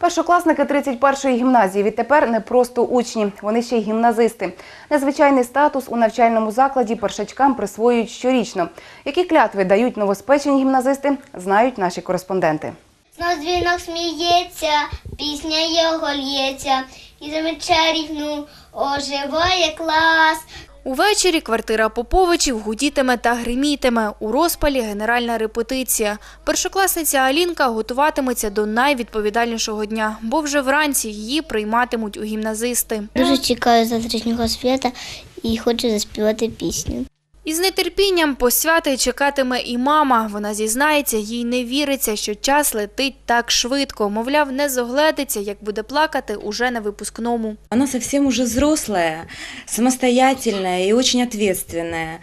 Першокласники 31-ї гімназії відтепер не просто учні, вони ще й гімназисти. Незвичайний статус у навчальному закладі першачкам присвоюють щорічно. Які клятви дають новоспечені гімназисти, знають наші кореспонденти. Знов дзвінок сміється, пісня його лється, і замечає рівну оживає клас. Увечері квартира Поповичів гудітиме та гримітиме. У розпалі генеральна репетиція. Першокласниця Алінка готуватиметься до найвідповідальнішого дня, бо вже вранці її прийматимуть у гімназисти. Дуже чекаю завтрашнього свята і хочу заспівати пісню. Із нетерпінням посвяти чекатиме і мама. Вона зізнається, їй не віриться, що час летить так швидко. Мовляв, не зогледиться, як буде плакати уже на випускному. Она совсем уже взрослая, самостоятельная и очень ответственная.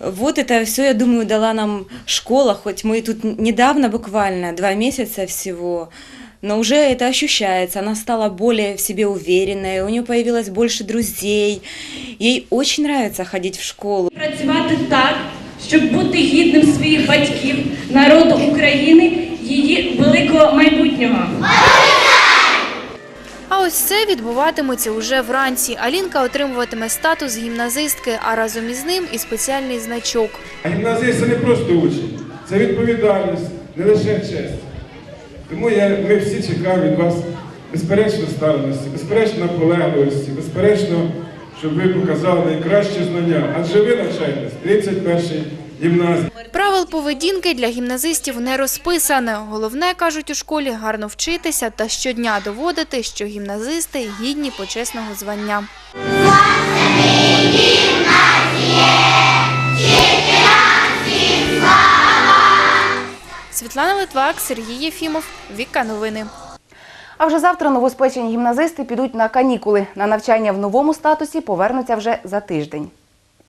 Вот это все, я думаю, дала нам школа, хоть мы тут недавно буквально, два месяца всего, но уже это ощущается. Она стала более в себе уверенной, у нее появилось больше друзей. Ей очень нравится ходить в школу. працювати так, щоб бути гідним своїх батьків, народу України, її великого майбутнього. А ось це відбуватиметься уже вранці. Алінка отримуватиме статус гімназистки, а разом із ним і спеціальний значок. А гімназист це не просто учень, це відповідальність, не лише честь. Тому я, ми всі чекаємо від вас безперечно ставленості, безперечно наполегливості, безперечно, щоб ви показали найкращі знання. Адже ви навчаєтесь 31-й гімназії. Правил поведінки для гімназистів не розписане. Головне, кажуть у школі, гарно вчитися та щодня доводити, що гімназисти гідні почесного звання. Світлана Литвак, Сергій Єфімов, Віка Новини. А вже завтра новоспечені гімназисти підуть на канікули. На навчання в новому статусі повернуться вже за тиждень.